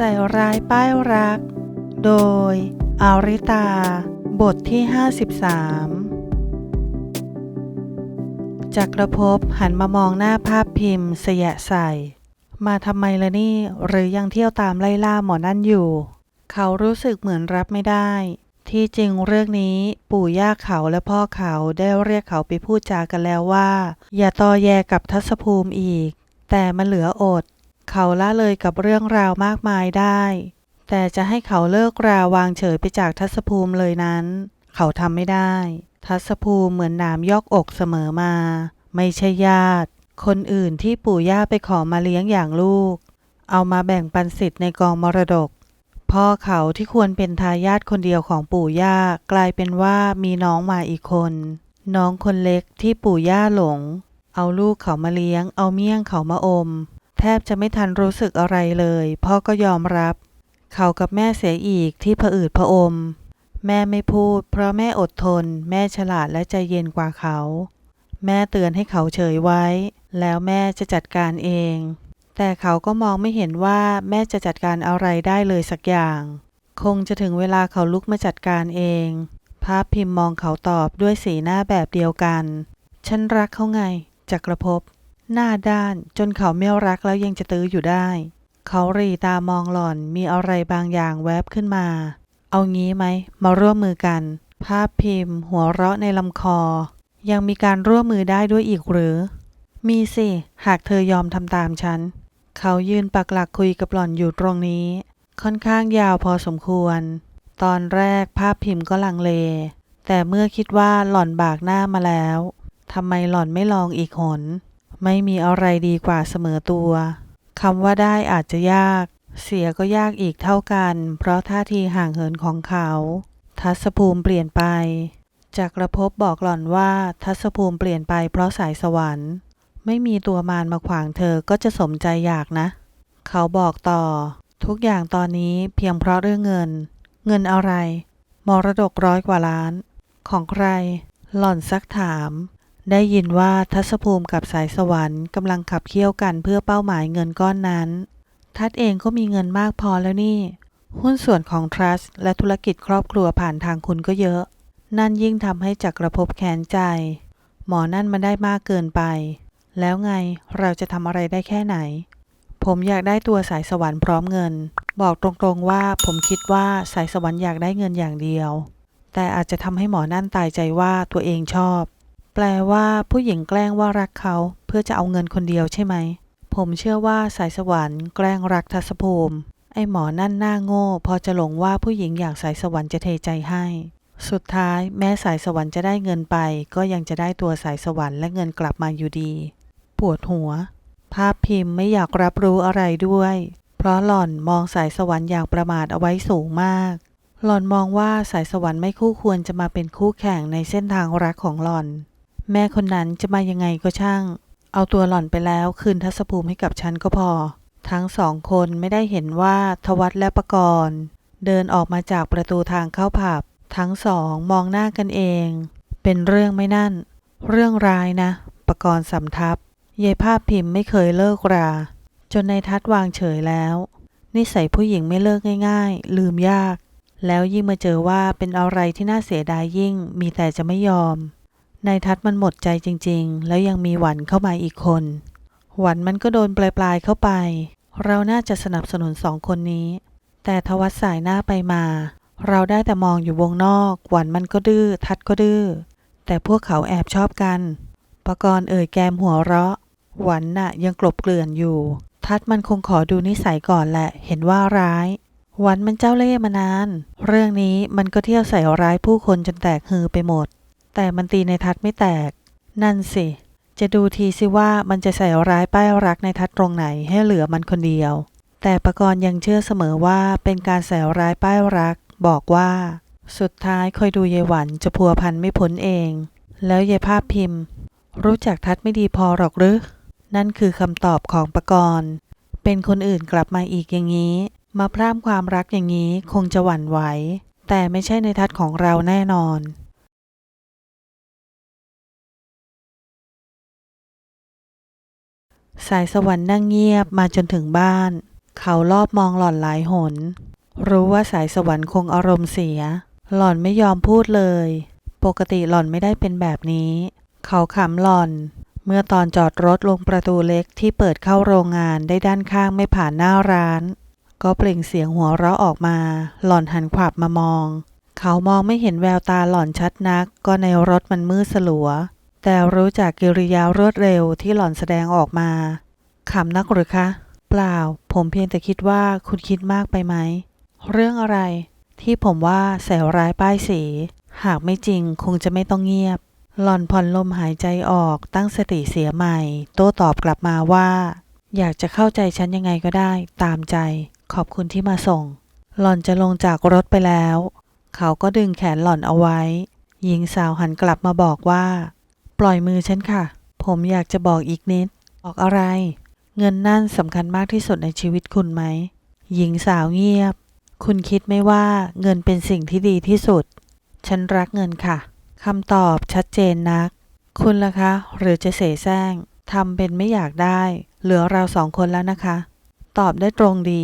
ใส่ร้ายป้ายรัก โดย อาริตา บทที่ 53 จักรภพหันมามองหน้าภาพพิมพ์เสยะใส่ มาทำไมละนี่ หรือยังเที่ยวตามไล่ล่าหมอนั่นอยู่ เขารู้สึกเหมือนรับไม่ได้ ที่จริงเรื่องนี้ปู่ย่าเขาและพ่อเขาได้เรียกเขาไปพูดจากันแล้วว่า อย่าตอแยกับทัศภูมิอีก แต่มันเหลืออด เขาละเลยกับเรื่องราวมากมายได้ แต่จะให้เขาเลิกราวางเฉยไปจากทัศภูมิเลยนั้น เขาทำไม่ได้ ทัศภูมิเหมือนหนามยอกอกเสมอมา ไม่ใช่ญาติ คนอื่นที่ปู่ย่าไปขอมาเลี้ยงอย่างลูก เอามาแบ่งปันสิทธิ์ในกองมรดก พ่อเขาที่ควรเป็นทายาทคนเดียวของปู่ย่ากลายเป็นว่ามีน้องมาอีกคน น้องคนเล็กที่ปู่ย่าหลง เอาลูกเขามาเลี้ยง เอาเมี่ยงเขามาอม แทบจะไม่ทันรู้สึกอะไรเลย พ่อก็ยอมรับ เขากับแม่เสียอีกที่ผะอืดผะอม แม่ไม่พูด เพราะแม่อดทน แม่ฉลาดและใจเย็นกว่าเขา แม่เตือนให้เขาเฉยไว้ แล้วแม่จะจัดการเอง แต่เขาก็มองไม่เห็นว่าแม่จะจัดการอะไรได้เลยสักอย่าง คงจะถึงเวลาเขาลุกมาจัดการเอง ภาพพิมพ์มองเขาตอบด้วยสีหน้าแบบเดียวกัน ฉันรักเขาไงจักรภพ หน้าด้านจนเขาไม่รักแล้วยังจะตื้ออยู่ได้ เขาหรีตามองหล่อนมีอะไรบางอย่างแวบขึ้นมา เอางี้ไหม มาร่วมมือกัน ภาพพิมพ์ หัวเราะในลำคอ ยังมีการร่วมมือได้ด้วยอีกหรือ มีสิ หากเธอยอมทำตามฉัน เขายืนปักหลักคุยกับหล่อนอยู่ตรงนี้ ค่อนข้างยาวพอสมควร ตอนแรกภาพพิมพ์ก็ลังเล แต่เมื่อคิดว่าหล่อนบากหน้ามาแล้วทำไมหล่อนไม่ลองอีกหน ไม่มีอะไรดีกว่าเสมอตัวคำว่าได้อาจจะยาก เสียก็ยากอีกเท่ากัน เพราะท่าทีห่างเหินของเขา ทัศภูมิเปลี่ยนไป จากระพบบอกหล่อนว่าทัศภูมิเปลี่ยนไปเพราะสายสวรรค์ ไม่มีตัวมารมาขวางเธอก็จะสมใจอยากนะ เขาบอกต่อ ทุกอย่างตอนนี้เพียงเพราะเรื่องเงิน เงินอะไร มรดกร้อยกว่าล้าน ของใคร หล่อนซักถาม ได้ยินว่าทัศภูมิกับสายสวรรค์กำลังขับเคี่ยวกันเพื่อเป้าหมายเงินก้อนนั้น ทัดเองก็มีเงินมากพอแล้วนี่ หุ้นส่วนของทรัสต์และธุรกิจครอบครัวผ่านทางคุณก็เยอะ นั่นยิ่งทำให้จักรภพแค้นใจ หมอนั่นมันได้มากเกินไป แล้วไงเราจะทำอะไรได้แค่ไหน ผมอยากได้ตัวสายสวรรค์พร้อมเงิน บอกตรงๆว่าผมคิดว่าสายสวรรค์อยากได้เงินอย่างเดียว แต่อาจจะทำให้หมอนั่นตายใจว่าตัวเองชอบ แปลว่าผู้หญิงแกล้งว่ารักเขาเพื่อจะเอาเงินคนเดียวใช่ไหม ผมเชื่อว่าสายสวรรค์แกล้งรักทัศภูมิ ไอ้หมอนั่นหน้าโง่ พอจะหลงว่าผู้หญิงอยางสายสวรรค์จะเทใจให้ สุดท้ายแม้สายสวรรค์จะได้เงินไป ก็ยังจะได้ตัวสายสวรรค์และเงินกลับมาอยู่ดี ปวดหัว ภาพพิมพ์ไม่อยากรับรู้อะไรด้วย เพราะหล่อนมองสายสวรรค์อย่างประมาทเอาไว้สูงมากหล่อนมองว่าสายสวรรค์ไม่คู่ควรจะมาเป็นคู่แข่งในเส้นทางรักของหล่อน แม่คนนั้นจะมายังไงก็ช่าง เอาตัวหล่อนไปแล้วคืนทัศภูมิให้กับฉันก็พอ ทั้งสองคนไม่ได้เห็นว่าทวัตและประกรณ์ เดินออกมาจากประตูทางเข้าผับ ทั้งสองมองหน้ากันเอง เป็นเรื่องไม่นั่น เรื่องร้ายนะ ประกรณ์สำทับยายภาพพิมพ์ไม่เคยเลิกรา จนในทัดวางเฉยแล้ว นิสัยผู้หญิงไม่เลิกง่าย ๆ ลืมยาก แล้วยิ่งมาเจอว่าเป็นอะไรที่น่าเสียดายยิ่งมีแต่จะไม่ยอม นายทัดมันหมดใจจริง ๆ แล้วยังมีหวันเข้ามาอีกคน หวันมันก็โดนปลายๆเข้าไป เราน่าจะสนับสนุนสองคนนี้ แต่ทวัดสายหน้าไปมา เราได้แต่มองอยู่วงนอก หวันมันก็ดื้อ ทัดก็ดื้อ แต่พวกเขาแอบชอบกันปกรณ์เอ่ยแกมหัวเราะ หวันน่ะยังกลบเกลื่อนอยู่ ทัดมันคงขอดูนิสัยก่อนแหละ เห็นว่าร้ายหวันมันเจ้าเล่ห์มานาน เรื่องนี้มันก็เที่ยวใส่ร้ายผู้คนจนแตกฮือไปหมด แต่มันตีในทัดไม่แตก นั่นสิ จะดูทีสิว่ามันจะใส่ร้ายป้ายรักในทัดตรงไหนให้เหลือมันคนเดียว แต่ประกรณ์ยังเชื่อเสมอว่าเป็นการใส่ร้ายป้ายรัก บอกว่า สุดท้ายคอยดูยายหวันจะพัวพันไม่พ้นเอง แล้วยายภาพพิมพ์ รู้จักทัดไม่ดีพอหรอกหรือนั่นคือคำตอบของประกรณ์เป็นคนอื่นกลับมาอีกอย่างนี้ มาพร่ำความรักอย่างนี้คงจะหวั่นไหวแต่ไม่ใช่ในทัดของเราแน่นอน สายสวรรค์นั่งเงียบมาจนถึงบ้าน เขารอบมองหล่อนหลายหน รู้ว่าสายสวรรค์คงอารมณ์เสีย หล่อนไม่ยอมพูดเลย ปกติหล่อนไม่ได้เป็นแบบนี้ เขาขำหล่อน เมื่อตอนจอดรถลงประตูเล็กที่เปิดเข้าโรงงานได้ด้านข้างไม่ผ่านหน้าร้าน ก็เปล่งเสียงหัวเราะออกมา หล่อนหันขวับมามอง เขามองไม่เห็นแววตาหล่อนชัดนัก ก็ในรถมันมืดสลัว แต่รู้จากกิริยารวดเร็วที่หล่อนแสดงออกมาขำนักหรือคะ เปล่า ผมเพียงแต่คิดว่าคุณคิดมากไปไหม เรื่องอะไร ที่ผมว่าแสวร้ายป้ายสี หากไม่จริงคงจะไม่ต้องเงียบ หล่อนผ่อนลมหายใจออกตั้งสติเสียใหม่ โต้ตอบกลับมาว่า อยากจะเข้าใจฉันยังไงก็ได้ ตามใจ ขอบคุณที่มาส่ง หล่อนจะลงจากรถไปแล้ว เขาก็ดึงแขนหล่อนเอาไว้ หญิงสาวหันกลับมาบอกว่า ปล่อยมือฉันค่ะ ผมอยากจะบอกอีกนิด บอกอะไร เงินนั่นสำคัญมากที่สุดในชีวิตคุณไหม หญิงสาวเงียบ คุณคิดไหมว่าเงินเป็นสิ่งที่ดีที่สุด ฉันรักเงินค่ะคำตอบชัดเจนนัก คุณล่ะคะ หรือจะเสแสร้งทำเป็นไม่อยากได้ เหลือเราสองคนแล้วนะคะ ตอบได้ตรงดี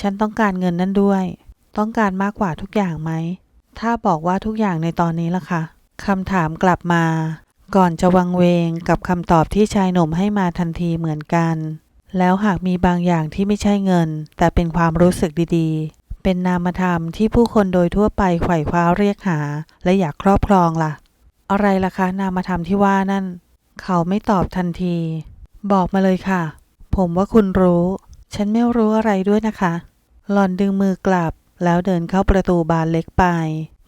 ฉันต้องการเงินนั่นด้วย ต้องการมากกว่าทุกอย่างไหม ถ้าบอกว่าทุกอย่างในตอนนี้ล่ะคะคำถามกลับมา ก่อนจะวังเวงกับคำตอบที่ชายหนุ่มให้มาทันทีเหมือนกัน แล้วหากมีบางอย่างที่ไม่ใช่เงิน แต่เป็นความรู้สึกดีๆ เป็นนามธรรมที่ผู้คนโดยทั่วไปไขว่คว้าเรียกหา และอยากครอบครองล่ะ อะไรล่ะคะ นามธรรมที่ว่านั่น เขาไม่ตอบทันที บอกมาเลยค่ะ ผมว่าคุณรู้ ฉันไม่รู้อะไรด้วยนะคะ หล่อนดึงมือกลับ แล้วเดินเข้าประตูบานเล็กไป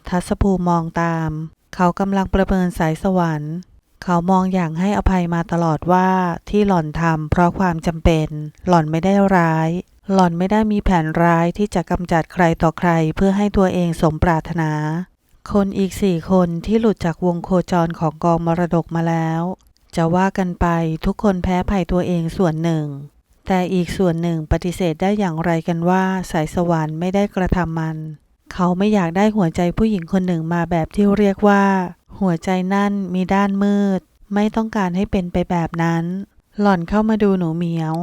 ทัศภูมิมองตาม เขากำลังประเมินสายสวรรค์ เขามองอย่างให้อภัยมาตลอดว่าที่หล่อนทำเพราะความจำเป็น หล่อนไม่ได้ร้าย หล่อนไม่ได้มีแผนร้ายที่จะกำจัดใครต่อใครเพื่อให้ตัวเองสมปรารถนา คนอีกสี่คนที่หลุดจากวงโคจรของกองมรดกมาแล้ว จะว่ากันไปทุกคนแพ้ภัยตัวเองส่วนหนึ่ง แต่อีกส่วนหนึ่งปฏิเสธได้อย่างไรกันว่าสายสวรรค์ไม่ได้กระทำมัน เขาไม่อยากได้หัวใจผู้หญิงคนหนึ่งมาแบบที่เรียกว่า หัวใจนั่นมีด้านมืด ไม่ต้องการให้เป็นไปแบบนั้น หล่อนเข้ามาดูหนูเหมียว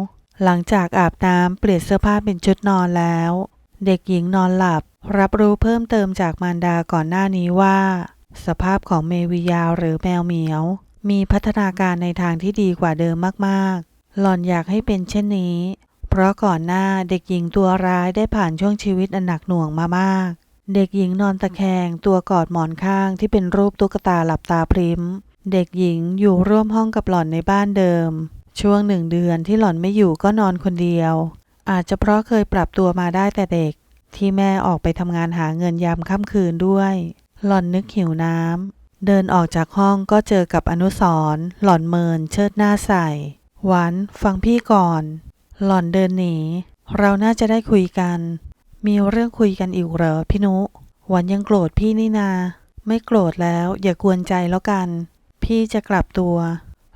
หลังจากอาบน้ำเปลี่ยนเสื้อผ้าเป็นชุดนอนแล้ว เด็กหญิงนอนหลับ รับรู้เพิ่มเติมจากมารดาก่อนหน้านี้ว่า สภาพของเมวิยาหรือแมวเหมียว มีพัฒนาการในทางที่ดีกว่าเดิมมากๆ หล่อนอยากให้เป็นเช่นนี้ เพราะก่อนหน้าเด็กหญิงตัวร้ายได้ผ่านช่วงชีวิตอันหนักหน่วงมามาก เด็กหญิงนอนตะแคงตัวกอดหมอนข้างที่เป็นรูปตุ๊กตาหลับตาพริม เด็กหญิงอยู่ร่วมห้องกับหล่อนในบ้านเดิม ช่วงหนึ่งเดือนที่หล่อนไม่อยู่ก็นอนคนเดียว อาจจะเพราะเคยปรับตัวมาได้แต่เด็ก ที่แม่ออกไปทำงานหาเงินยามค่ำคืนด้วย หล่อนนึกหิวน้ำเดินออกจากห้องก็เจอกับอนุสรหล่อนเมินเชิดหน้าใส่ หวานฟังพี่ก่อน หล่อนเดินหนี เราน่าจะได้คุยกัน มีเรื่องคุยกันอีกเหรอพี่นุ หวานยังโกรธพี่นี่นา ไม่โกรธแล้วอย่ากวนใจแล้วกัน พี่จะกลับตัว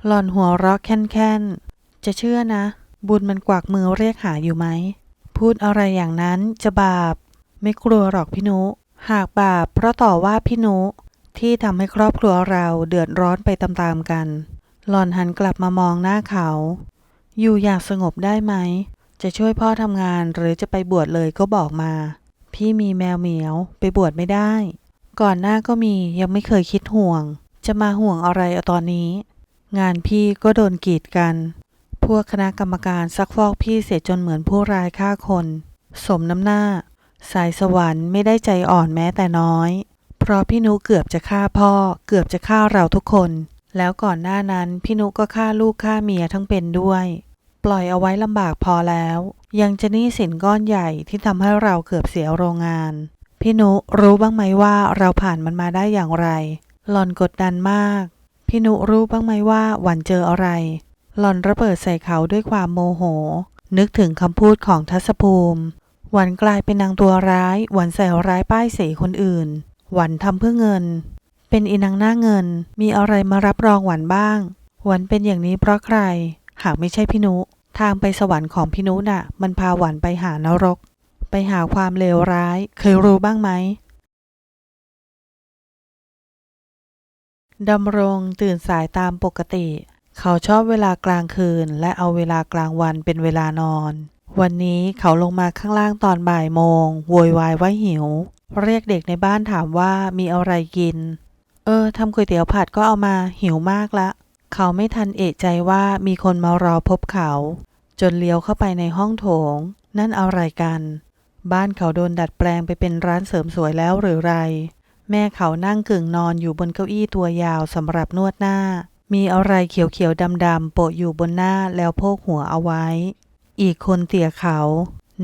หล่อนหัวเราะแค่นๆ จะเชื่อนะ บุญมันกวักมือเรียกหาอยู่ไหม พูดอะไรอย่างนั้นจะบาป ไม่กลัวหรอกพี่นุ หากบาปเพราะต่อว่าพี่นุที่ทำให้ครอบครัวเราเดือดร้อนไปตามๆกัน หล่อนหันกลับมามองหน้าเขา อยู่อย่างสงบได้ไหม จะช่วยพ่อทำงานหรือจะไปบวชเลยก็บอกมา พี่มีแมวเหมียว ไปบวชไม่ได้ ก่อนหน้าก็มียังไม่เคยคิดห่วง จะมาห่วงอะไรเอาตอนนี้ งานพี่ก็โดนกีดกัน พวกคณะกรรมการซักฟอกพี่เสียจนเหมือนผู้ร้ายฆ่าคน สมน้ำหน้า สายสวรรค์ไม่ได้ใจอ่อนแม้แต่น้อย เพราะพี่นุเกือบจะฆ่าพ่อ เกือบจะฆ่าเราทุกคน แล้วก่อนหน้านั้นพี่นุก็ฆ่าลูกฆ่าเมียทั้งเป็นด้วย ปล่อยเอาไว้ลำบากพอแล้ว ยังจะหนี้สินก้อนใหญ่ที่ทำให้เราเกือบเสียโรงงาน พี่นุรู้บ้างไหมว่าเราผ่านมันมาได้อย่างไร หล่อนกดดันมาก พี่นุรู้บ้างไหมว่าหวันเจออะไร หล่อนระเบิดใส่เขาด้วยความโมโห นึกถึงคำพูดของทัศภูมิ หวันกลายเป็นนางตัวร้าย หวันใส่ร้ายป้ายสีคนอื่น หวันทำเพื่อเงิน เป็นอีนางหน้าเงิน มีอะไรมารับรองหวันบ้าง หวันเป็นอย่างนี้เพราะใคร หากไม่ใช่พี่นุ ทางไปสวรรค์ของพี่นุน่ะ มันพาหวันไปหานรก ไปหาความเลวร้าย เคยรู้บ้างไหมดำรงตื่นสายตามปกติ เขาชอบเวลากลางคืน และเอาเวลากลางวันเป็นเวลานอน วันนี้เขาลงมาข้างล่างตอนบ่ายโมงโวยวายว่าหิว เรียกเด็กในบ้านถามว่ามีอะไรกิน เออทำก๋วยเตี๋ยวผัดก็เอามาหิวมากละ เขาไม่ทันเอะใจว่ามีคนมารอพบเขา จนเลี้ยวเข้าไปในห้องโถง นั่นอะไรกัน บ้านเขาโดนดัดแปลงไปเป็นร้านเสริมสวยแล้วหรือไร แม่เขานั่งกึ่งนอนอยู่บนเก้าอี้ตัวยาวสำหรับนวดหน้า มีอะไรเขียวๆดำๆโปะอยู่บนหน้าแล้วโพกหัวเอาไว้ อีกคนเตี่ยเขา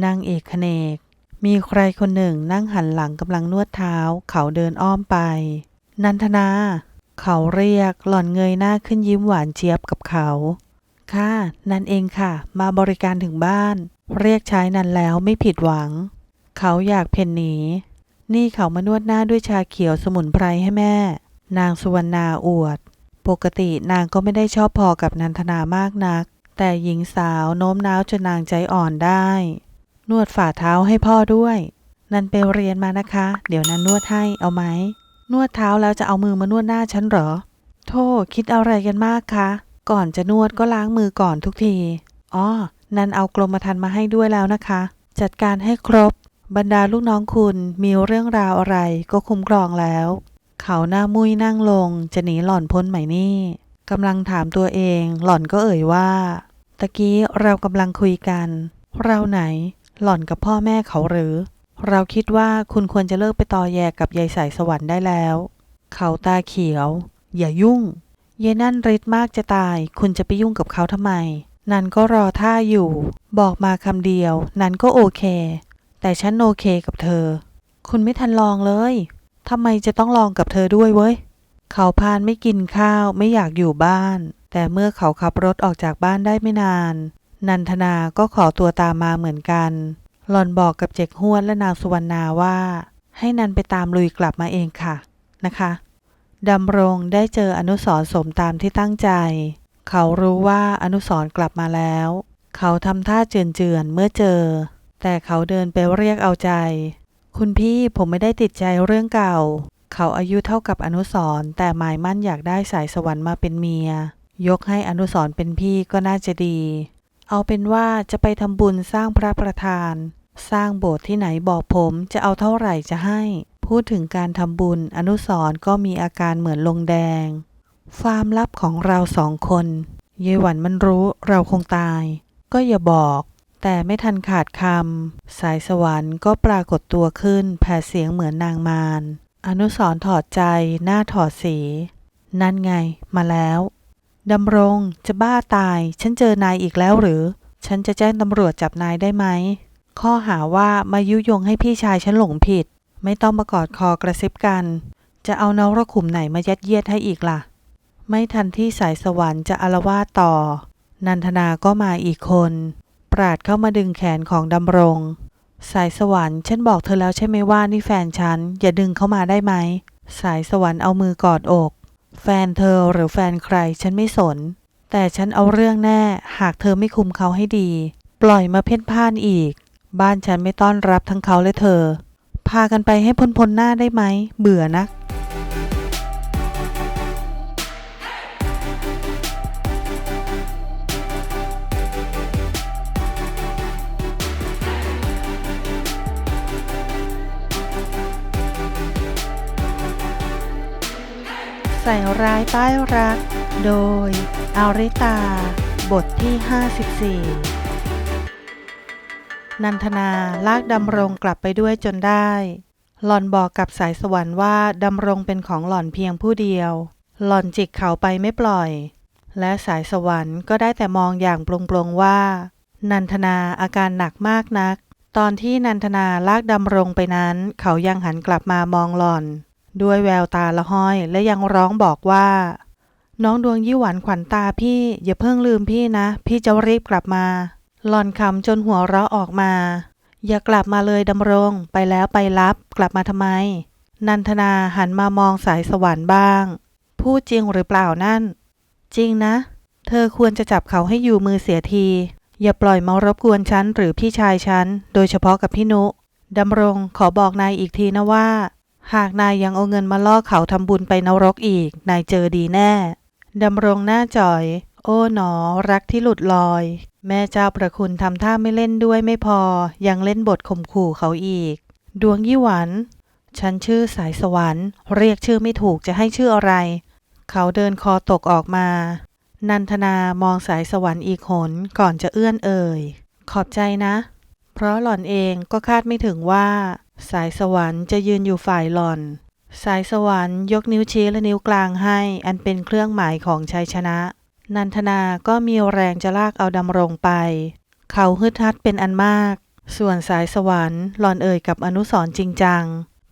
นั่งเอกเนก มีใครคนหนึ่งนั่งหันหลังกำลังนวดเท้า เขาเดินอ้อมไป นันทนา เขาเรียกหล่อนเงยหน้าขึ้นยิ้มหวานเจี๊ยบกับเขา ค่ะ นั่นเองค่ะ มาบริการถึงบ้าน เรียกใช้นันแล้วไม่ผิดหวัง เขาอยากเพ่นหนี นี่เขามานวดหน้าด้วยชาเขียวสมุนไพรให้แม่ นางสุวรรณาอวด ปกตินางก็ไม่ได้ชอบพอกับนันทนามากนัก แต่หญิงสาวโน้มน้าวจนนางใจอ่อนได้ นวดฝ่าเท้าให้พ่อด้วย นันไปเรียนมานะคะ เดี๋ยวนันนวดให้เอาไหม นวดเท้าแล้วจะเอามือมานวดหน้าฉันเหรอโธ่คิดอะไรกันมากคะ ก่อนจะนวดก็ล้างมือก่อนทุกที อ๋อ นันเอากรมธรรม์มาให้ด้วยแล้วนะคะ จัดการให้ครบบรรดาลูกน้องคุณมีเรื่องราวอะไรก็คุ้มครองแล้ว เขาหน้ามุ้ยนั่งลง จะหนีหล่อนพ้นไหมนี่กำลังถามตัวเองหล่อนก็เอ่ยว่า ตะกี้เรากำลังคุยกัน เราไหน หล่อนกับพ่อแม่เขาหรือ เราคิดว่าคุณควรจะเลิกไปตอแยกับยายสายสวรรค์ได้แล้ว เขาตาเขียว อย่ายุ่งเยนั่นฤทธิ์มากจะตาย คุณจะไปยุ่งกับเขาทำไม นันก็รอท่าอยู่ บอกมาคำเดียว นันก็โอเค แต่ฉันโอเคกับเธอ คุณไม่ทันลองเลยทำไมจะต้องลองกับเธอด้วยเว้ย เขาพานไม่กินข้าวไม่อยากอยู่บ้าน แต่เมื่อเขาขับรถออกจากบ้านได้ไม่นาน นันทนาก็ขอตัวตามมาเหมือนกัน หลอนบอกกับเจกฮวนและนางสุวรรณาว่า ให้นันไปตามลุยกลับมาเองค่ะนะคะดำรงได้เจออนุสรสมตามที่ตั้งใจ เขารู้ว่าอนุสรกลับมาแล้ว เขาทำท่าเจือนๆเมื่อเจอ แต่เขาเดินไปเรียกเอาใจ คุณพี่ผมไม่ได้ติดใจเรื่องเก่า เขาอายุเท่ากับอนุสรแต่หมายมั่นอยากได้สายสวรรค์มาเป็นเมีย ยกให้อนุสรเป็นพี่ก็น่าจะดี เอาเป็นว่าจะไปทำบุญสร้างพระประธาน สร้างโบสถ์ที่ไหนบอกผมจะเอาเท่าไหร่จะให้ พูดถึงการทำบุญอนุสรก็มีอาการเหมือนลงแดง ความลับของเราสองคน เยหวันมันรู้เราคงตาย ก็อย่าบอก แต่ไม่ทันขาดคำสายสวรรค์ก็ปรากฏตัวขึ้นแผ่เสียงเหมือนนางมารอนุสรณ์ถอดใจหน้าถอดสี นั่นไงมาแล้วดำรงจะบ้าตาย ฉันเจอนายอีกแล้วหรือ ฉันจะแจ้งตำรวจจับนายได้ไหม ข้อหาว่ามายุยงให้พี่ชายฉันหลงผิด ไม่ต้องมากอดคอกระซิบกัน จะเอานรกขุมไหนมายัดเยียดให้อีกล่ะ ไม่ทันที่สายสวรรค์จะอารวาต่อ นันทนาก็มาอีกคน ปราดเข้ามาดึงแขนของดำรง สายสวรรค์ฉันบอกเธอแล้วใช่ไหมว่านี่แฟนฉัน อย่าดึงเข้ามาได้ไหม สายสวรรค์เอามือกอดอก แฟนเธอหรือแฟนใครฉันไม่สน แต่ฉันเอาเรื่องแน่ หากเธอไม่คุมเขาให้ดี ปล่อยมาเพ่นพ่านอีก บ้านฉันไม่ต้อนรับทั้งเขาและเธอ พากันไปให้พ้นพ้นหน้าได้ไหม เบื่อนัก ใส่ร้ายป้ายรัก โดยอาริตา บทที่ 54 นันทนาลากดำรงกลับไปด้วยจนได้ หล่อนบอกกับสายสวรรค์ว่าดำรงเป็นของหล่อนเพียงผู้เดียว หล่อนจิกเขาไปไม่ปล่อย และสายสวรรค์ก็ได้แต่มองอย่างปลงๆว่า นันทนาอาการหนักมากนัก ตอนที่นันทนาลากดำรงไปนั้น เขายังหันกลับมามองหล่อน ด้วยแววตาละห้อยและยังร้องบอกว่า น้องดวงยี่หวันขวัญตาพี่ อย่าเพิ่งลืมพี่นะ พี่จะรีบกลับมา หล่อนคำจนหัวเราะออกมา อย่ากลับมาเลยดำรง ไปแล้วไปรับ กลับมาทำไม นันทนาหันมามองสายสวรรค์บ้าง พูดจริงหรือเปล่านั่น จริงนะ เธอควรจะจับเขาให้อยู่มือเสียที อย่าปล่อยมารบกวนฉันหรือพี่ชายฉัน โดยเฉพาะกับพี่นุดำรงขอบอกนายอีกทีนะว่า หากนายยังเอาเงินมาล่อเขาทำบุญไปนรกอีก นายเจอดีแน่ดำรงหน้าจ่อย โอ้หนอ รักที่หลุดลอย แม่เจ้าประคุณทำท่าไม่เล่นด้วยไม่พอ ยังเล่นบทข่มขู่เขาอีก ดวงยี่หวัน ฉันชื่อสายสวรรค์ เรียกชื่อไม่ถูกจะให้ชื่ออะไร เขาเดินคอตกออกมา นันทนามองสายสวรรค์อีกหนก่อนจะเอื้อนเอ่ย ขอบใจนะ เพราะหล่อนเองก็คาดไม่ถึงว่า สายสวรรค์จะยืนอยู่ฝ่ายหล่อน สายสวรรค์ยกนิ้วชี้และนิ้วกลางให้ อันเป็นเครื่องหมายของชัยชนะ นันทนาก็มีแรงจะลากเอาดำรงไป เขาฮึดฮัดเป็นอันมาก ส่วนสายสวรรค์หลอนเอ่ยกับอนุสรจริงจัง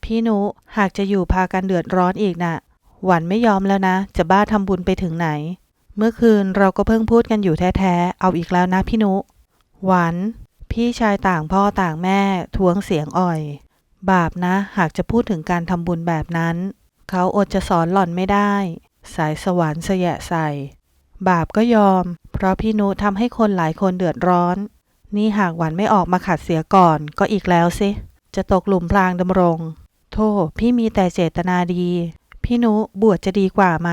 พี่นุหากจะอยู่พากันเดือดร้อนอีกน่ะ หวันไม่ยอมแล้วนะ จะบ้าทำบุญไปถึงไหน เมื่อคืนเราก็เพิ่งพูดกันอยู่แท้ๆ เอาอีกแล้วนะพี่นุ หวัน พี่ชายต่างพ่อต่างแม่ทวงเสียงอ่อย บาปนะ หากจะพูดถึงการทำบุญแบบนั้น เขาอดจะสอนหล่อนไม่ได้ สายสวรรค์เสยะใส่ บาปก็ยอม เพราะพี่นุทำให้คนหลายคนเดือดร้อน นี่หากหวันไม่ออกมาขัดเสียก่อนก็อีกแล้วสิ จะตกหลุมพรางดำรง โทษพี่มีแต่เจตนาดี พี่นุบวชจะดีกว่าไหม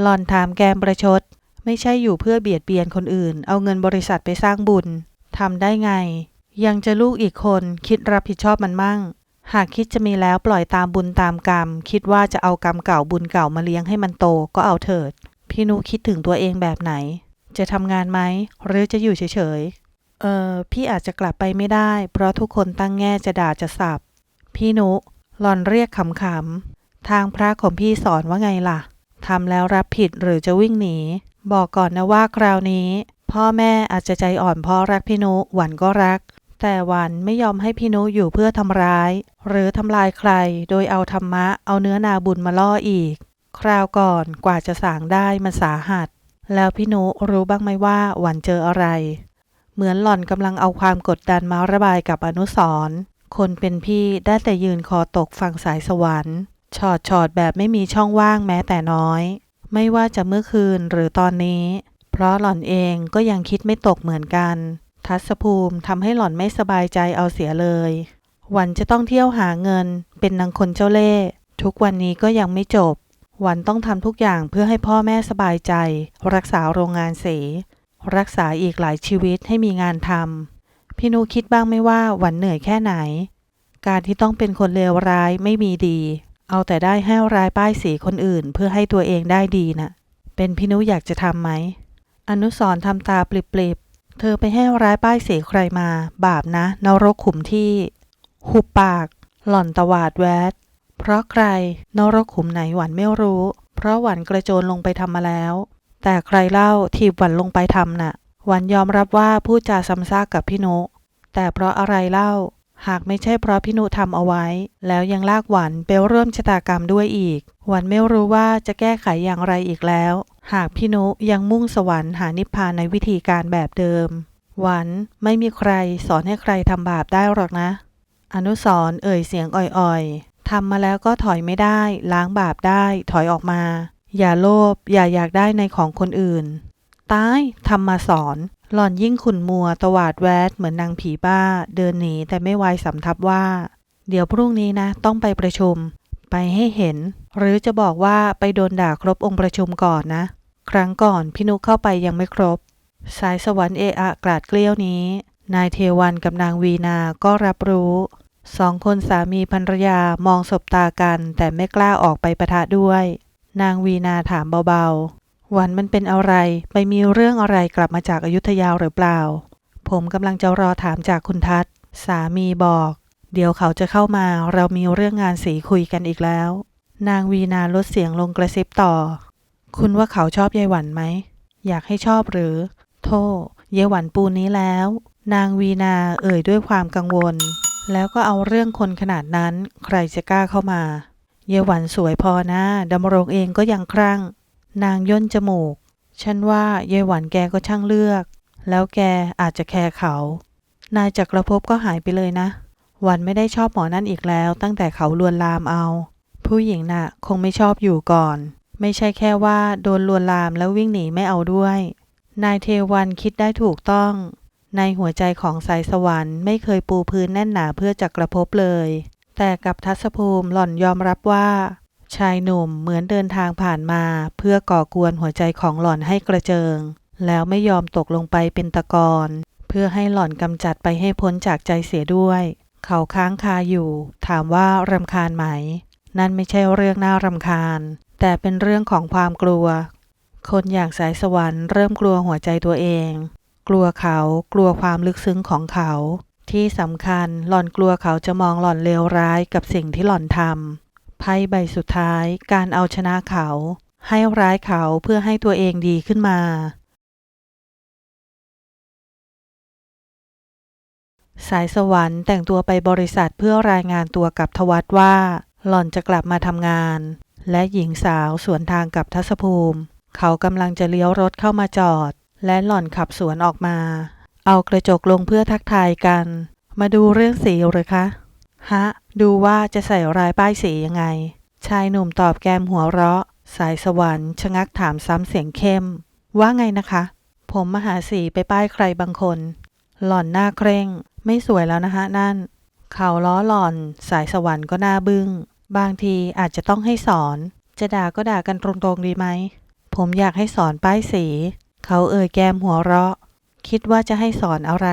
หล่อนถามแกมประชด ไม่ใช่อยู่เพื่อเบียดเบียนคนอื่น เอาเงินบริษัทไปสร้างบุญทำได้ไง ยังจะลูกอีกคนคิดรับผิดชอบมันมั่ง หากคิดจะมีแล้วปล่อยตามบุญตามกรรม คิดว่าจะเอากรรมเก่าบุญเก่ามาเลี้ยงให้มันโตก็เอาเถิด พี่นุคิดถึงตัวเองแบบไหน จะทำงานไหมหรือจะอยู่เฉยๆ เออพี่อาจจะกลับไปไม่ได้ เพราะทุกคนตั้งแง่จะด่าจะสับ พี่นุหลอนเรียกขำๆ ทางพระของพี่สอนว่าไงล่ะทำแล้วรับผิดหรือจะวิ่งหนี บอกก่อนนะว่าคราวนี้ พ่อแม่อาจจะใจอ่อนเพราะรักพี่นุหวันก็รัก แต่หวันไม่ยอมให้พี่นุอยู่เพื่อทำร้าย หรือทำลายใคร โดยเอาธรรมะเอาเนื้อนาบุญมาล่ออีก คราวก่อนกว่าจะสางได้มันสาหัส แล้วพี่นุรู้บ้างไหมว่าหวันเจออะไร เหมือนหล่อนกำลังเอาความกดดันมาระบายกับอนุสรคนเป็นพี่ได้แต่ยืนคอตกฟังสายสวรรค์ชอดชอดแบบไม่มีช่องว่างแม้แต่น้อย ไม่ว่าจะเมื่อคืนหรือตอนนี้ เพราะหล่อนเองก็ยังคิดไม่ตกเหมือนกัน ทัศภูมิทำให้หล่อนไม่สบายใจเอาเสียเลยวันจะต้องเที่ยวหาเงิน เป็นนางคนเจ้าเล่ห์ทุกวันนี้ก็ยังไม่จบ วันต้องทำทุกอย่างเพื่อให้พ่อแม่สบายใจ รักษาโรงงานเส รักษาอีกหลายชีวิตให้มีงานทำพี่นุคิดบ้างไหมว่าวันเหนื่อยแค่ไหน การที่ต้องเป็นคนเลวร้ายไม่มีดี เอาแต่ได้ให้ร้ายป้ายสีคนอื่น เพื่อให้ตัวเองได้ดีน่ะ เป็นพี่นุอยากจะทำไหม อนุสรทำตาปลิบๆ เธอไปให้ร้ายป้ายสีใครมา บาปนะนรกขุมที่ หุบปาก หล่อนตวาดแวด เพราะใครนรกขุมไหนหวันไม่รู้ เพราะหวันกระโจนลงไปทำมาแล้ว แต่ใครเล่าทีบหวันลงไปทำน่ะ หวันยอมรับว่าพูดจาซ้ำซากกับพี่นุ แต่เพราะอะไรเล่า หากไม่ใช่เพราะพี่นุทำเอาไว้ แล้วยังลากหวันไปร่วมชะตากรรมด้วยอีก หวันไม่รู้ว่าจะแก้ไขอย่างไรอีกแล้ว หากพี่นุยังมุ่งสวรรค์หานิพพานในวิธีการแบบเดิม หวันไม่มีใครสอนให้ใครทำบาปได้หรอกนะ อนุสรเอ่ยเสียงอ่อยๆ ทำมาแล้วก็ถอยไม่ได้ ล้างบาปได้ ถอยออกมา อย่าโลภอย่าอยากได้ในของคนอื่น ตายทำมาสอน หล่อนยิ่งขุนมัวตวาดแวดเหมือนนางผีบ้า เดินหนีแต่ไม่ไวสำทับว่า เดี๋ยวพรุ่งนี้นะ ต้องไปประชุม ไปให้เห็น หรือจะบอกว่าไปโดนด่าครบองค์ประชุมก่อนนะ ครั้งก่อนพี่นุเข้าไปยังไม่ครบ สายสวรรค์เอะอะกราดเกลี้ยวนี้ นายเทวันกับนางวีนาก็รับรู้ สองคนสามีภรรยามองสบตากัน แต่ไม่กล้าออกไปประทะด้วย นางวีนาถามเบาๆ วันมันเป็นอะไร ไปมีเรื่องอะไรกลับมาจากอายุทยาหรือเปล่า ผมกำลังจะรอถามจากคุณทัศสามีบอก เดี๋ยวเขาจะเข้ามาเรามีเรื่องงานสีคุยกันอีกแล้ว นางวีนาลดเสียงลงกระซิบต่อ คุณว่าเขาชอบยายหวันไหม อยากให้ชอบหรือ โทษยายหวันปูนี้แล้ว นางวีนาเอ่ยด้วยความกังวล แล้วก็เอาเรื่องคนขนาดนั้น ใครจะกล้าเข้ามา เยหวันสวยพอนะดำรงเองก็ยังครั่ง นางย่นจมูก ฉันว่าเยหวันแกก็ช่างเลือก แล้วแกอาจจะแคร์เขา นายจักรภพก็หายไปเลยนะ วันไม่ได้ชอบหมอนั่นอีกแล้ว ตั้งแต่เขาลวนลามเอา ผู้หญิงน่ะ คงไม่ชอบอยู่ก่อน ไม่ใช่แค่ว่าโดนลวนลามแล้ววิ่งหนีไม่เอาด้วย นายเทวันคิดได้ถูกต้อง ในหัวใจของสายสวรรค์ไม่เคยปูพื้นแน่นหนาเพื่อจักรภพเลย แต่กับทัศภูมิหล่อนยอมรับว่า ชายหนุ่มเหมือนเดินทางผ่านมาเพื่อก่อกวนหัวใจของหล่อนให้กระเจิง แล้วไม่ยอมตกลงไปเป็นตะกอนเพื่อให้หล่อนกำจัดไปให้พ้นจากใจเสียด้วย เขาค้างคาอยู่ ถามว่ารำคาญไหม นั่นไม่ใช่เรื่องน่ารำคาญ แต่เป็นเรื่องของความกลัว คนอย่างสายสวรรค์เริ่มกลัวหัวใจตัวเอง กลัวเขา กลัวความลึกซึ้งของเขา ที่สำคัญหล่อนกลัวเขาจะมองหล่อนเลวร้ายกับสิ่งที่หล่อนทำไพ่ใบสุดท้ายการเอาชนะเขา ให้ร้ายเขาเพื่อให้ตัวเองดีขึ้นมา สายสวรรค์แต่งตัวไปบริษัทเพื่อรายงานตัวกับทวัตว่า หล่อนจะกลับมาทำงาน และหญิงสาวสวนทางกับทัศภูมิ เขากำลังจะเลี้ยวรถเข้ามาจอด และหล่อนขับสวนออกมา เอากระจกลงเพื่อทักทายกัน มาดูเรื่องสีหรือคะ ฮะ ดูว่าจะใส่รายป้ายสียังไง ชายหนุ่มตอบแกมหัวเราะ สายสวรรค์ชะงักถามซ้ำเสียงเข้ม ว่าไงนะคะ ผมมาหาสีไปป้ายใครบางคน หล่อนหน้าเคร่ง ไม่สวยแล้วนะฮะนั่น เขาล้อหล่อน สายสวรรค์ก็หน้าบึง้ง บางทีอาจจะต้องให้สอน จะด่าก็ด่ากันตรงๆดีไหม ผมอยากให้สอนป้ายสี เขาเอ่ยแกมหัวเราะ คิดว่าจะให้สอนอะไร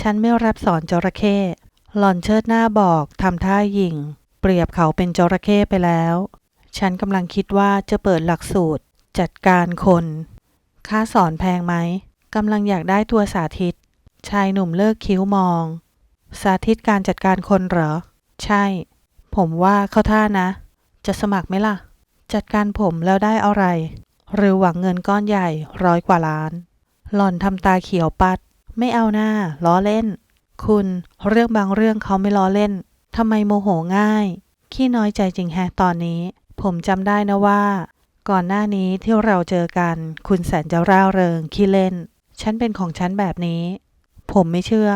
ฉันไม่รับสอนจระเข้หล่อนเชิดหน้าบอกทำท่าหยิ่งเปรียบเขาเป็นจระเข้ไปแล้ว ฉันกำลังคิดว่าจะเปิดหลักสูตร จัดการคน ค่าสอนแพงไหมกำลังอยากได้ตัวสาธิต ชายหนุ่มเลิกคิ้วมอง สาธิตการจัดการคนเหรอ ใช่ ผมว่าเข้าท่านะ จะสมัครไหมล่ะ จัดการผมแล้วได้อะไร หรือหวังเงินก้อนใหญ่ร้อยกว่าล้าน หล่อนทำตาเขียวปัด ไม่เอาหน้า ล้อเล่น คุณ เรื่องบางเรื่องเขาไม่ล้อเล่นทำไมโมโหง่าย ขี้น้อยใจจริงแฮะตอนนี้ ผมจำได้นะว่า ก่อนหน้านี้ที่เราเจอกัน คุณแสนจะร่าเริงขี้เล่น ฉันเป็นของฉันแบบนี้ ผมไม่เชื่อ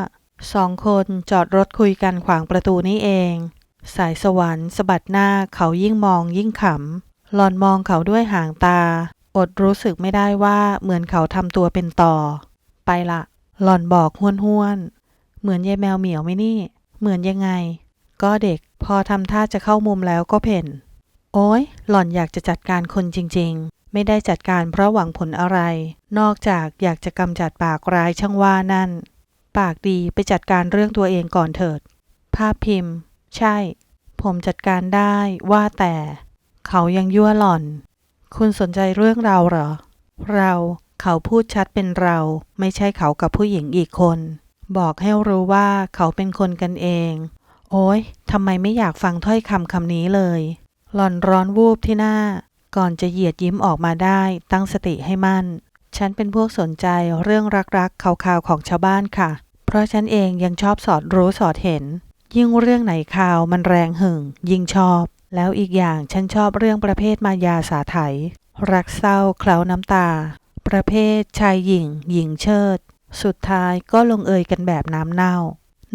สองคนจอดรถคุยกันขวางประตูนี้เอง สายสวรรค์สะบัดหน้าเขายิ่งมองยิ่งขำหลอนมองเขาด้วยหางตา อดรู้สึกไม่ได้ว่าเหมือนเขาทำตัวเป็นต่อ ไปละหล่อนบอกห้วนห้วนเหมือนยายแมวเหมียวไหมนี่ เหมือนยังไง ก็เด็กพอทำท่าจะเข้ามุมแล้วก็เพ่น โอ้ยหล่อนอยากจะจัดการคนจริง ๆ ไม่ได้จัดการเพราะหวังผลอะไร นอกจากอยากจะกำจัดปากร้ายช่างว่านั่น ปากดีไปจัดการเรื่องตัวเองก่อนเถิด ภาพพิมพ์ ใช่ ผมจัดการได้ว่าแต่ เขายังยั่วหล่อน คุณสนใจเรื่องเราเหรอ เราเขาพูดชัดเป็นเรา ไม่ใช่เขากับผู้หญิงอีกคน บอกให้รู้ว่าเขาเป็นคนกันเอง โอ้ยทำไมไม่อยากฟังถ้อยคำคำนี้เลย หล่อนร้อนวูบที่หน้า ก่อนจะเหยียดยิ้มออกมาได้ ตั้งสติให้มั่น ฉันเป็นพวกสนใจเรื่องรักๆข่าวๆของชาวบ้านค่ะ เพราะฉันเองยังชอบสอดรู้สอดเห็น ยิ่งเรื่องไหนข่าวมันแรงหึงยิ่งชอบ แล้วอีกอย่างฉันชอบเรื่องประเภทมายาสาไถรักเศร้าเคล้าน้ำตา ประเภทชายหญิง หญิงเชิด สุดท้ายก็ลงเอยกันแบบน้ำเน่า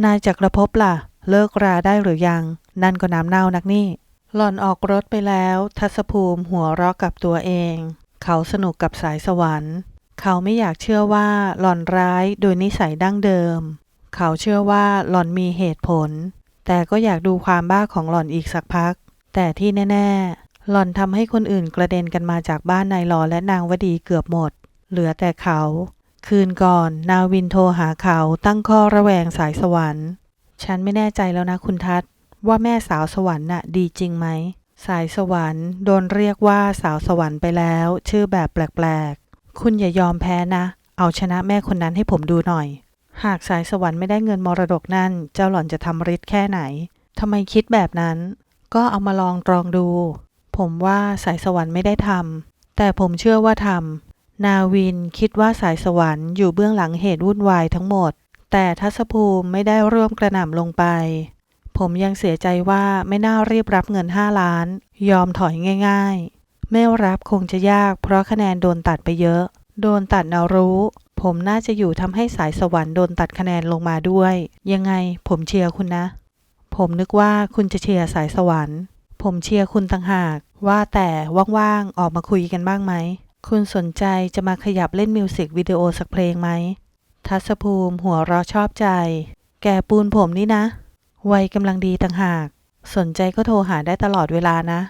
นายจักรภพล่ะ เลิกราได้หรือยัง นั่นก็น้ำเน่านักนี่ หล่อนออกรถไปแล้ว ทัศภูมิหัวเราะกับตัวเอง เขาสนุกกับสายสวรรค์ เขาไม่อยากเชื่อว่าหล่อนร้ายโดยนิสัยดั้งเดิม เขาเชื่อว่าหล่อนมีเหตุผล แต่ก็อยากดูความบ้าของหล่อนอีกสักพัก แต่ที่แน่ ๆ หล่อนทำให้คนอื่นกระเด็นกันมาจากบ้านนายลอและนางวดีเกือบหมด เหลือแต่เขา คืนก่อน นาวินโทรหาเขาตั้งข้อระแวงสายสวรรค์ ฉันไม่แน่ใจแล้วนะคุณทัศว่าแม่สาวสวรรค์น่ะดีจริงไหม สายสวรรค์โดนเรียกว่าสาวสวรรค์ไปแล้ว ชื่อแบบแปลกๆ คุณอย่ายอมแพ้นะ เอาชนะแม่คนนั้นให้ผมดูหน่อย หากสายสวรรค์ไม่ได้เงินมรดกนั่น เจ้าหล่อนจะทำฤทธิ์แค่ไหนทำไมคิดแบบนั้น ก็เอามาลองตรองดู ผมว่าสายสวรรค์ไม่ได้ทำแต่ผมเชื่อว่าทำนาวินคิดว่าสายสวรรค์อยู่เบื้องหลังเหตุวุ่นวายทั้งหมด แต่ทัศภูมิไม่ได้ร่วมกระหน่ำลงไป ผมยังเสียใจว่าไม่น่ารีบรับเงินห้าล้าน ยอมถอยง่าย ๆ ไม่รับคงจะยากเพราะคะแนนโดนตัดไปเยอะ โดนตัดนารู้ผมน่าจะอยู่ทำให้สายสวรรค์โดนตัดคะแนนลงมาด้วย ยังไงผมเชียร์คุณนะ ผมนึกว่าคุณจะเชียร์สายสวรรค์ ผมเชียร์คุณต่างหาก ว่าแต่ว่างๆ ออกมาคุยกันบ้างไหม คุณสนใจจะมาขยับเล่นมิวสิกวิดีโอสักเพลงไหม ทัศภูมิหัวเราะชอบใจ แกปูนผมนี่นะ วัยกำลังดีต่างหาก สนใจก็โทรหาได้ตลอดเวลานะ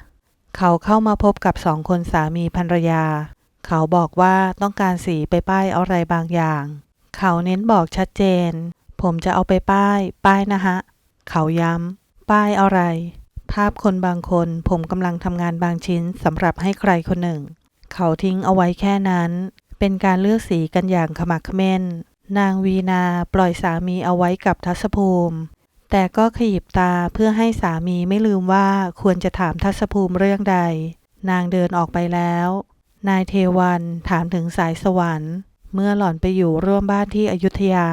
เขาเข้ามาพบกับสองคนสามีภรรยา เขาบอกว่าต้องการสีไปป้ายอะไรบางอย่าง เขาเน้นบอกชัดเจน ผมจะเอาไปป้าย ป้ายนะฮะ เขาย้ำ ป้ายอะไร ภาพคนบางคนผมกำลังทำงานบางชิ้นสำหรับให้ใครคนหนึ่ง เขาทิ้งเอาไว้แค่นั้น เป็นการเลือกสีกันอย่างขมักเขม้น นางวีนาปล่อยสามีเอาไว้กับทัศภูมิ แต่ก็ขยิบตาเพื่อให้สามีไม่ลืมว่าควรจะถามทัศภูมิเรื่องใด นางเดินออกไปแล้ว นายเทวันถามถึงสายสวรรค์ เมื่อหล่อนไปอยู่ร่วมบ้านที่อยุธยา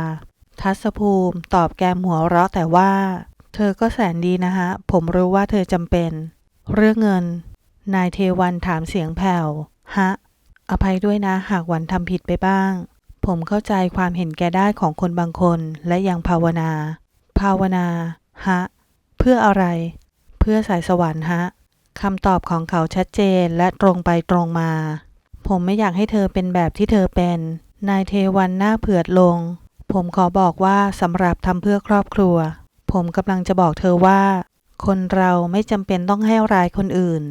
ทัศภูมิ ตอบแกมหัวเราะแต่ว่า เธอก็แสนดีนะฮะ ผมรู้ว่าเธอจำเป็น เรื่องเงิน นายเทวันถามเสียงแผ่ว ฮะ อภัยด้วยนะ หากวันทำผิดไปบ้าง ผมเข้าใจความเห็นแก่ได้ของคนบางคนและยังภาวนา ภาวนา ฮะ เพื่ออะไร เพื่อสายสวรรค์ฮะคำตอบของเขาชัดเจนและตรงไปตรงมา ผมไม่อยากให้เธอเป็นแบบที่เธอเป็น นายเทวันหน้าเผือดลง ผมขอบอกว่าสำหรับทำเพื่อครอบครัว ผมกำลังจะบอกเธอว่า คนเราไม่จำเป็นต้องให้ร้ายคนอื่น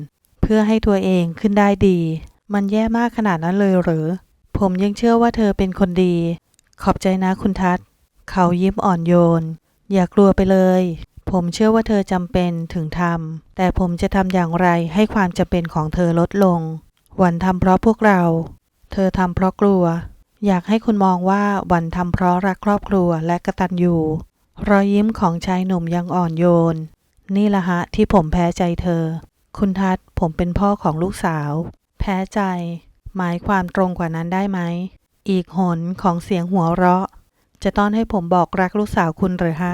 เพื่อให้ตัวเองขึ้นได้ดี มันแย่มากขนาดนั้นเลยหรือ ผมยังเชื่อว่าเธอเป็นคนดี ขอบใจนะคุณทัศเขายิ้มอ่อนโยน อย่ากลัวไปเลย ผมเชื่อว่าเธอจำเป็นถึงทำแต่ผมจะทำอย่างไรให้ความจำเป็นของเธอลดลง วันทำเพราะพวกเรา เธอทำเพราะกลัว อยากให้คุณมองว่าวันทำเพราะรักครอบครัวและกะตัญญูรอยยิ้มของชายหนุ่มยังอ่อนโยน นี่ละฮะที่ผมแพ้ใจเธอ คุณทัศผมเป็นพ่อของลูกสาว แพ้ใจ หมายความตรงกว่านั้นได้ไหม อีกหนของเสียงหัวเราะ จะต้อนให้ผมบอกรักลูกสาวคุณหรือฮะ